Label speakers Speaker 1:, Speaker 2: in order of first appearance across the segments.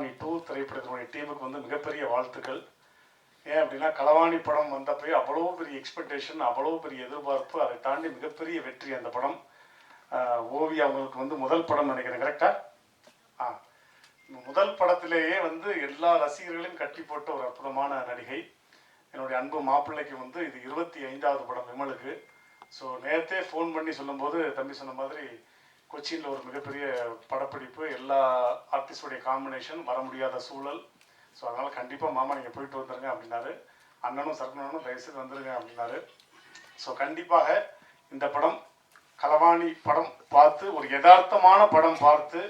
Speaker 1: களவாணி டூ திரைப்படத்தினுடைய டீமுக்கு வந்து மிகப்பெரிய வாழ்த்துக்கள். ஏன் அப்படின்னா களவாணி படம் வந்தப்போ அவ்வளோ பெரிய எக்ஸ்பெக்டேஷன் அவ்வளோ பெரிய எதிர்பார்ப்பு அதை தாண்டி மிகப்பெரிய வெற்றி அந்த படம். ஆஹ் ஓவி அவங்களுக்கு வந்து முதல் படம் நினைக்கிறேன் கரெக்டா ஆ? முதல் படத்திலேயே வந்து எல்லா ரசிகர்களையும் கட்டி போட்ட ஒரு அற்புதமான நடிகை. என்னுடைய அன்பு மாப்பிள்ளைக்கு வந்து இது இருபத்தி ஐந்தாவது படம் விமலுக்கு. ஸோ நேரத்தே ஃபோன் பண்ணி சொல்லும்போது தம்பி சொன்ன மாதிரி கொச்சியில் ஒரு மிகப்பெரிய படப்பிடிப்பு. எல்லா ஆர்டிஸ்டுடைய காம்பினேஷன் வர முடியாத சூழல். ஸோ அதனால் கண்டிப்பாக மாமா நீங்கள் போயிட்டு வந்துருங்க அப்படின்னாரு. அண்ணனும் சர்க்கனனும் தயவுசெய்து வந்துருங்க அப்படின்னாரு. ஸோ கண்டிப்பாக இந்த படம் கலவாணி படம் பார்த்து ஒரு யதார்த்தமான படம் பார்த்து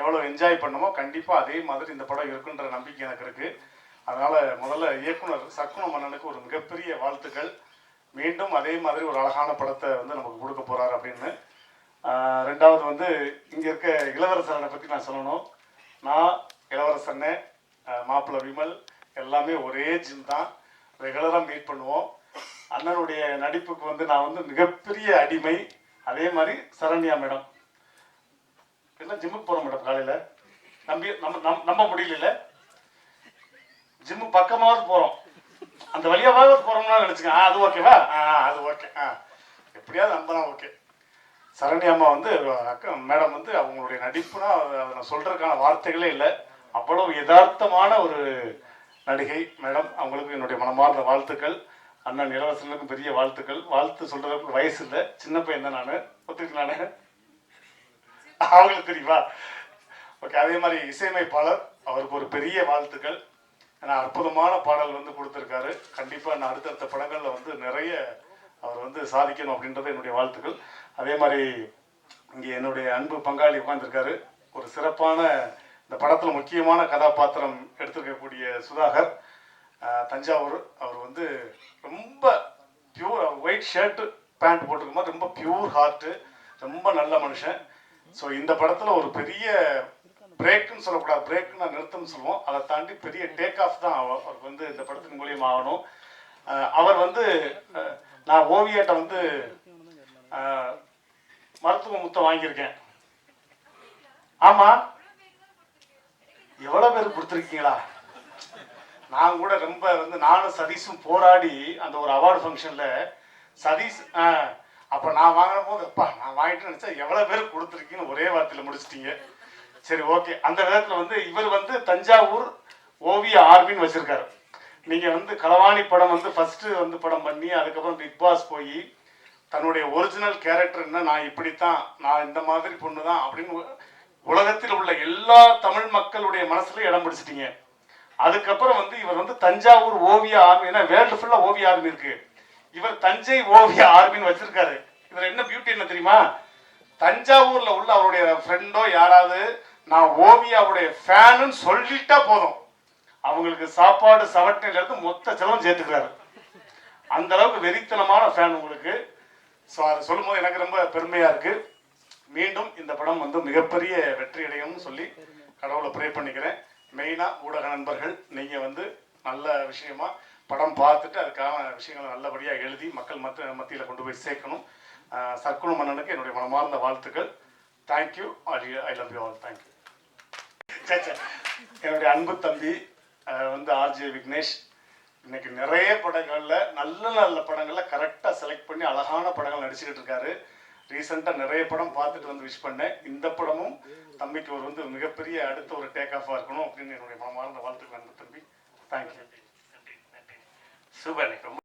Speaker 1: எவ்வளோ என்ஜாய் பண்ணமோ கண்டிப்பாக அதே மாதிரி இந்த படம் இருக்குன்ற நம்பிக்கை எனக்கு இருக்குது அதனால் முதல்ல இயக்குனர் சக்குன மன்னனுக்கு ஒரு மிகப்பெரிய வாழ்த்துக்கள். மீண்டும் அதே மாதிரி ஒரு அழகான படத்தை வந்து நமக்கு கொடுக்க போகிறார் அப்படின்னு ரெண்டாவது வந்து இங்கே இருக்க இளவரசரனை பற்றி நான் சொல்லணும். நான் இளவரசன்னு மாப்பிள்ளை விமல் எல்லாமே ஒரே ஜிம் தான். ரெகுலராக மீட் பண்ணுவோம். அண்ணனுடைய நடிப்புக்கு வந்து நான் வந்து மிகப்பெரிய அடிமை. அதே மாதிரி சரண்யா மேடம். என்ன ஜிம்முக்கு போகிறோம் மேடம் காலையில்? நம்பி நம்ம நம் நம்ப முடியல ஜிம்மு பக்கமாவது போகிறோம் அந்த வழியாவது போகிறோம்னா நினச்சிங்க ஆ அது ஓகேவா ஆ அது ஓகே ஆ எப்படியாவது நம்பலாம் ஓகே சரண்யா அம்மா வந்து அக்கா மேடம் வந்து அவங்களுடைய நடிப்புனா அதை நான் சொல்கிறதுக்கான வார்த்தைகளே இல்லை. அவ்வளவு யதார்த்தமான ஒரு நடிகை மேடம். அவங்களுக்கு என்னுடைய மனமார்ந்த வாழ்த்துக்கள். அண்ணன் இளவரசனுக்கும் பெரிய வாழ்த்துக்கள். வாழ்த்து சொல்றதுக்கு வயசு இல்லை. சின்ன பையன் தான் நான். ஒத்துக்கு நான். அவங்களுக்கு தெரியுமா? ஓகே அதே மாதிரி இசையமைப்பாளர். அவருக்கு ஒரு பெரிய வாழ்த்துக்கள். ஏன்னா அற்புதமான பாடல் வந்து கொடுத்துருக்காரு. கண்டிப்பாக நான் அடுத்தடுத்த படங்களில் வந்து நிறைய அவர் வந்து சாதிக்கணும் அப்படின்றது என்னுடைய வாழ்த்துக்கள். அதே மாதிரி இங்கே என்னுடைய அன்பு பங்காளி உட்காந்துருக்காரு ஒரு சிறப்பான இந்த படத்தில் முக்கியமான கதாபாத்திரம் எடுத்திருக்கக்கூடிய சுதாகர். தஞ்சாவூர். அவர் வந்து ரொம்ப பியூர் ஒயிட் ஷர்ட்டு பேண்ட் போட்டிருக்கும் போது ரொம்ப பியூர் ஹார்ட்டு ரொம்ப நல்ல மனுஷன். ஸோ இந்த படத்தில் ஒரு பெரிய பிரேக்குன்னு சொல்லக்கூடாது. பிரேக்குன்னு நான் நிறுத்தம்னு சொல்லுவோம். அதை தாண்டி பெரிய டேக் ஆஃப் தான் அவருக்கு வந்து இந்த படத்தின் மூலியமாக ஆகணும். அவர் வந்து நான் ஓவியத்தை வந்து மருத்துவ முத்தம் வாங்கியிருக்கேன். ஆமா. எவ்வளோ பேர் கொடுத்துருக்கீங்களா? நான் கூட ரொம்ப வந்து நானும் சதீஷும் போராடி அந்த ஒரு அவார்டு ஃபங்க்ஷனில் சதீஷ் ஆ, அப்ப நான் வாங்கின போது அப்பா நான் வாங்கிட்டு நினச்சா எவ்வளோ பேர் கொடுத்துருக்கீங்கன்னு ஒரே வார்த்தையில் முடிச்சிட்டீங்க. சரி ஓகே. அந்த விதத்தில் வந்து இவர் வந்து தஞ்சாவூர் ஓவிய ஆர்மின்னு வச்சுருக்காரு. நீங்க வந்து களவாணி படம் வந்து ஃபர்ஸ்ட் வந்து படம் பண்ணி அதுக்கப்புறம் பிக் பாஸ் போய் தன்னுடைய ஒரிஜினல் கேரக்டர் என்ன நான் இப்படித்தான் நான் இந்த மாதிரி பொண்ணு தான் அப்படின்னு உலகத்தில் உள்ள எல்லா தமிழ் மக்களுடைய மனசுல இடம் பிடிச்சிட்டீங்க. அதுக்கப்புறம் வந்து இவர் வந்து தஞ்சாவூர் ஓவிய ஆர்மி ஏன்னா வேர்ல்டு ஃபுல்லா ஓவிய ஆர்மி இருக்கு. இவர் தஞ்சை ஓவிய ஆர்மின்னு வச்சிருக்காரு. இவர் என்ன பியூட்டி என்ன தெரியுமா? தஞ்சாவூர்ல உள்ள அவருடைய ஃப்ரெண்டோ யாராவது நான் ஓவியாவுடைய ஃபேனுன்னு சொல்லிட்டா போதும். அவங்களுக்கு சாப்பாடு சவட்டையிலிருந்து மொத்த செலவும் சேர்த்துக்கிறாரு. அந்த அளவுக்கு வெறித்தனமான ஃபேன் உங்களுக்கு. ஸோ அதை சொல்லும்போது எனக்கு ரொம்ப பெருமையாக இருக்கு. மீண்டும் இந்த படம் வந்து மிகப்பெரிய வெற்றி அடையும்னு சொல்லி கடவுளை ப்ரே பண்ணிக்கிறேன். மெயினாக ஊடக நண்பர்கள் நீங்கள் வந்து நல்ல விஷயமா படம் பார்த்துட்டு அதுக்கான விஷயங்களை நல்லபடியாக எழுதி மக்கள் மத்த மத்தியில் கொண்டு போய் சேர்க்கணும். ஆஹ் சர்க்குண மன்னனுக்கு என்னுடைய மனமார்ந்த வாழ்த்துக்கள். Thank you I love you all thank you சே. என்னுடைய அன்பு தம்பி வந்து ஆர்ஜே விக்னேஷ். இன்னைக்கு நிறைய படங்களில் நல்ல நல்ல படங்களை கரெக்டாக செலக்ட் பண்ணி அழகான படங்கள் நடிச்சுக்கிட்டு இருக்காரு. ரீசெண்டாக நிறைய படம் பார்த்துட்டு வந்து விஷ் பண்ணேன். இந்த படமும் தம்பிக்கு ஒரு வந்து மிகப்பெரிய அடுத்த ஒரு டேக் ஆஃபாக இருக்கணும் அப்படின்னு என்னுடைய மனமார்ந்த வாழ்த்துக்கள் அன்பு தம்பி. தேங்க்யூ
Speaker 2: சூப்பர் ரொம்ப